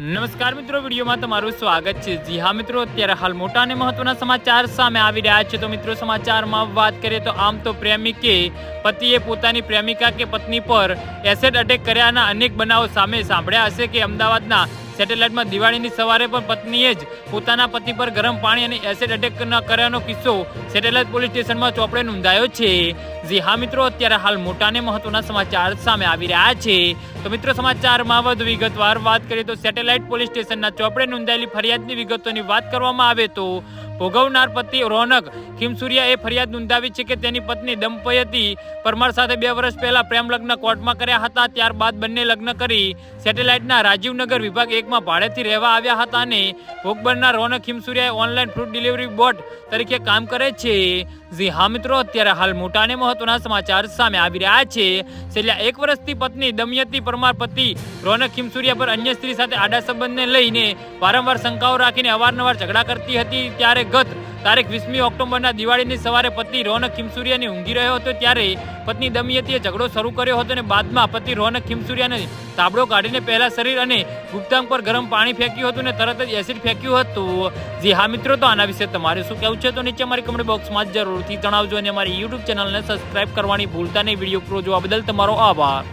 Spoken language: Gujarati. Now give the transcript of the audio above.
નમસ્કાર મિત્રો, વિડીયોમાં તમારું સ્વાગત છે. જી હા મિત્રો, અત્યારે હાલ મોટા અને મહત્વના સમાચાર સામે આવી રહ્યા છે. તો મિત્રો, સમાચારમાં વાત કરીએ તો આમ તો પ્રેમિકે, પતિએ પોતાની પ્રેમિકા કે પત્ની પર એસેડ અટેક કર્યાના અનેક બનાવો સામે સાંભળ્યા હશે કે અમદાવાદના સેટેલાઇટમાં દિવાળીની સવારે પણ પત્નીએ જ પોતાના પતિ પર ગરમ પાણી અને એસિડ એટેક કર્યાનો કિસ્સો સેટેલાઇટ પોલીસ સ્ટેશનમાં ચોપડે નોંધાયો છે. જી હા મિત્રો, અત્યારે હાલ મોટા અને મહત્વના સમાચાર સામે આવી રહ્યા છે. તો મિત્રો, સમાચારમાં વધુ વિગતવાર વાત કરીએ તો સેટેલાઇટ પોલીસ સ્ટેશનના ચોપડે નોંધાયેલી ફરિયાદની વિગતોની વાત કરવામાં આવે તો ભોગવનાર પતિ રોનક એ ફરિયાદ નોંધાવી છે કે તેની પત્ની દંપતી પરમાર સાથે બે વર્ષ પહેલા પ્રેમ લગ્ન કોર્ટમાં કર્યા હતા. ત્યારબાદ બંને લગ્ન કરી સેટેલાઇટના રાજીવનગર વિભાગ એકમાં ભાડેથી રહેવા આવ્યા હતા અને ભોગ બનનાર રોનક ખીમસુરિયાએ ઓનલાઈન ફૂડ ડિલિવરી બોટ તરીકે કામ કરે છે. જી હા મિત્રો, અત્યારે હાલ મોટા અને મહત્વના સમાચાર સામે આવી રહ્યા છે. છેલ્લા એક વર્ષથી પત્ની દમયતી પરમાર પતિ રોનક ખીમસુરિયા પર અન્ય સ્ત્રી સાથે આડા સંબંધને લઈને વારંવાર શંકાઓ રાખીને અવારનવાર ઝઘડા કરતી હતી. ત્યારે ગત તારીખ વીસમી ઓક્ટોબરના દિવાળીની સવારે પતિ રોનક ખિમસુરિયાની ઊંઘી રહ્યો હતો ત્યારે પત્ની દમયંતીએ ઝઘડો શરૂ કર્યો હતો અને બાદમાં પતિ રોનક ખીમસુરિયાને તાબડો કાઢીને પહેલા શરીર અને ગુપ્તાંગ પર ગરમ પાણી ફેંક્યું હતું અને તરત જ એસિડ ફેંક્યું હતું. જી હા મિત્રો, તો આના વિશે તમારે શું કહેવું છે? તો નીચે અમારી કમેન્ટ બોક્સમાં જરૂરથી જણાવજો અને અમારી યુટ્યુબ ચેનલને સબસ્ક્રાઇબ કરવાની ભૂલતા નહીં. વીડિયો પૂરો જોવા બદલ તમારો આભાર.